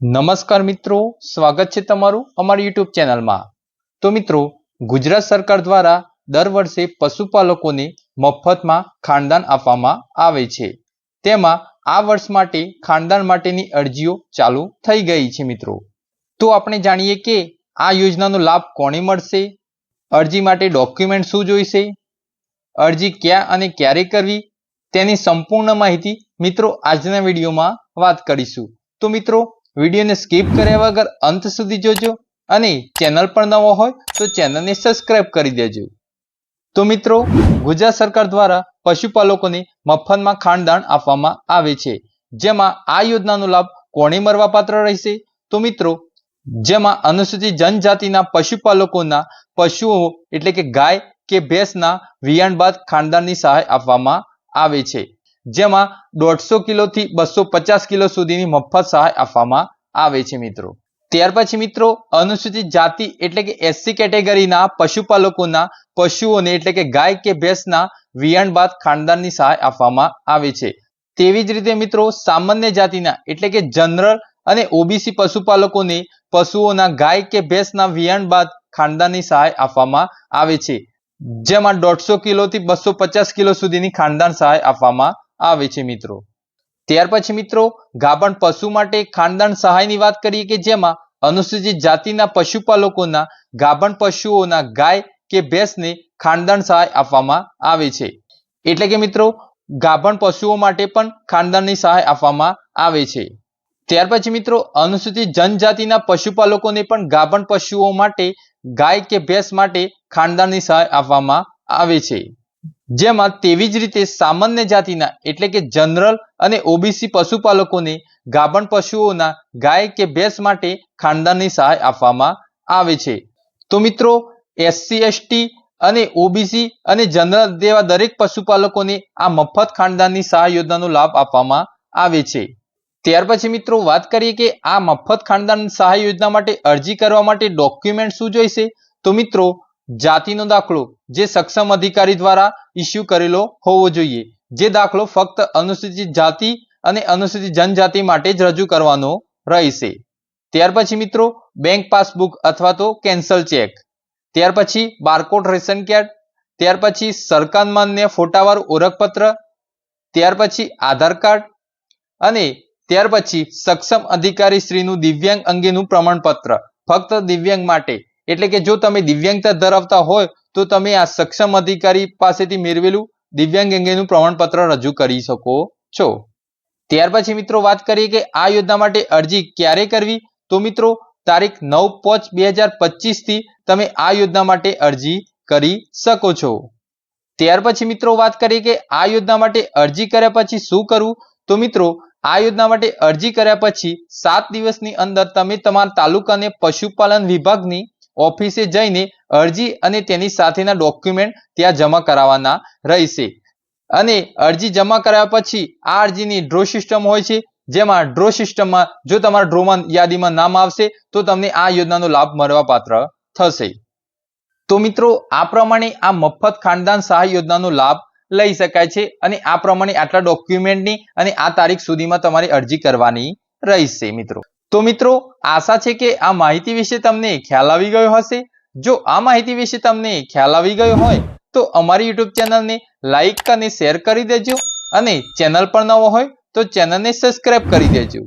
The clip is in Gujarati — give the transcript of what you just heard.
નમસ્કાર મિત્રો, સ્વાગત છે તમારું અમારી યુટ્યુબ ચેનલમાં. તો મિત્રો, ગુજરાત સરકાર દ્વારા દર વર્ષે પશુપાલકોને મફતમાં ખાનદાન આપવામાં આવે છે. તેમાં આ વર્ષ માટે ખાનદાન માટેની અરજીઓ ચાલુ થઈ ગઈ છે મિત્રો. તો આપણે જાણીએ કે આ યોજનાનો લાભ કોને મળશે? અરજી માટે ડોક્યુમેન્ટ શું જોઈશે? અરજી ક્યાં અને ક્યારે કરવી? તેની સંપૂર્ણ માહિતી મિત્રો આજના વિડીયોમાં વાત કરીશું. તો મિત્રો વિડીયોને સ્કીપ કર્યા વગર અંત સુધી જોજો અને ચેનલ પર નવો હોય તો ચેનલને સબસ્ક્રાઇબ કરી દેજો. તો મિત્રો, ગુજરાત સરકાર દ્વારા પશુપાલકોને મફતમાં ખાનદાન આપવામાં આવે છે. જેમાં આ યોજનાનો લાભ કોને મળવાપાત્ર રહેશે? તો મિત્રો, જેમાં અનુસૂચિત જનજાતિના પશુપાલકોના પશુઓ એટલે કે ગાય કે ભેંસના વિયાણ બાદ ખાનદાનની સહાય આપવામાં આવે છે. જેમાં દોઢસો કિલોથી બસો પચાસ કિલો સુધીની મફત સહાય આપવામાં આવે છે મિત્રો. ત્યાર પછી મિત્રો, અનુસૂચિત જાતિ એટલે કે એસસી કેટેગરીના પશુપાલકોના પશુઓને એટલે કે ગાય કે ભેંસના વિયાણ બાદ ખાનદાનની સહાય આપવામાં આવે છે. તેવી જ રીતે મિત્રો, સામાન્ય જાતિના એટલે કે જનરલ અને ઓબીસી પશુપાલકોને પશુઓના ગાય કે ભેંસના વિયાણ બાદ ખાનદાનની સહાય આપવામાં આવે છે. જેમાં દોઢસો કિલોથી બસો પચાસ કિલો સુધીની ખાનદાન સહાય આપવામાં આવે છે મિત્રો. ત્યાર પછી મિત્રો, ગાભણ પશુ માટે ખાનદાન સહાયની વાત કરીએ કે જેમાં અનુસૂચિત જાતિના પશુપાલકોના ગાભણ પશુઓના ગાય કે ભેંસને ખાનદાન સહાય આપવામાં આવે છે. એટલે કે મિત્રો, ગાભણ પશુઓ માટે પણ ખાનદાનની સહાય આપવામાં આવે છે. ત્યાર પછી મિત્રો, અનુસૂચિત જનજાતિના પશુપાલકોને પણ ગાભણ પશુઓ માટે ગાય કે ભેંસ માટે ખાનદાનની સહાય આપવામાં આવે છે. જેમાં તેવી જ રીતે સામાન્ય જાતિના એટલે કે જનરલ અને ઓબીસી પશુપાલકોને ગાભણ પશુઓના ગાય કે ભેંસ માટે ખાનદાનની સહાય આપવામાં આવે છે. તો મિત્રો, એસસી, એસટી અને ઓબીસી અને જનરલ જેવા દરેક પશુપાલકોને આ મફત ખાનદાનની સહાય યોજનાનો લાભ આપવામાં આવે છે. ત્યાર પછી મિત્રો, વાત કરીએ કે આ મફત ખાનદાન સહાય યોજના માટે અરજી કરવા માટે ડોક્યુમેન્ટ શું જોઈશે? તો મિત્રો જાતિનો દાખલો જે સક્ષમ અધિકારી દ્વારા ઇસ્યુ કરેલો હોવો જોઈએ. જે દાખલો ફક્ત અનુસૂચિત જાતિ અને અનુસૂચિત જનજાતિ માટે જ રજૂ કરવાનો રહેશે. ત્યાર પછી મિત્રો બેંક પાસબુક અથવા તો કેન્સલ ચેક ત્યાર પછી બારકોડ રેશન કાર્ડ ત્યાર પછી સરકાર માન્ય ફોટાવાળું ઓળખપત્ર. ત્યાર પછી આધાર કાર્ડ અને ત્યાર પછી સક્ષમ અધિકારી શ્રીનું દિવ્યાંગ અંગેનું પ્રમાણપત્ર. ફક્ત દિવ્યાંગ માટે. એટલે કે જો તમે દિવ્યાંગતા ધરાવતા હોય, તો તમે આ સક્ષમ અધિકારી પાસેથી મેળવેલું દિવ્યાંગ અંગેનું પ્રમાણપત્ર રજૂ કરી શકો છો. ત્યાર પછી મિત્રો વાત કરીએ કે આ યોજના માટે અરજી ક્યારે કરવી? તો મિત્રો, તારીખ નવ પાંચ બે હજાર પચીસથી તમે આ યોજના માટે અરજી કરી શકો છો. ત્યાર પછી મિત્રો વાત કરીએ કે આ યોજના માટે અરજી કર્યા પછી શું કરવું? તો મિત્રો, આ યોજના માટે અરજી કર્યા પછી સાત દિવસની અંદર તમે તમારા તાલુકાને પશુપાલન વિભાગની ઓફિસે જઈને અરજી અને તેની સાથેના ડોક્યુમેન્ટ ત્યાં જમા કરાવવાના રહેશે. અને અરજી જમા કરાવ્યા પછી આ અરજીની ડ્રો સિસ્ટમ હોય છે. જેમાં ડ્રો સિસ્ટમમાં જો તમારા ડ્રોમાં યાદીમાં નામ આવશે, તો તમને આ યોજનાનો લાભ મળવા પાત્ર થશે. તો મિત્રો, આ પ્રમાણે આ મફત ખાનદાન સહાય યોજનાનો લાભ લઈ શકાય છે અને આ પ્રમાણે આટલા ડોક્યુમેન્ટની અને આ તારીખ સુધીમાં તમારે અરજી કરવાની રહેશે, મિત્રો. તો મિત્રો, આશા છે કે આ માહિતી વિશે તમને ખ્યાલ આવી ગયો હશે. જો આ માહિતી વિશે તમને ખ્યાલ આવી ગયો હોય, તો અમારી યુટ્યુબ ચેનલને લાઈક અને શેર કરી દેજો. અને ચેનલ પર નવો હોય, તો ચેનલને સબસ્ક્રાઇબ કરી દેજો.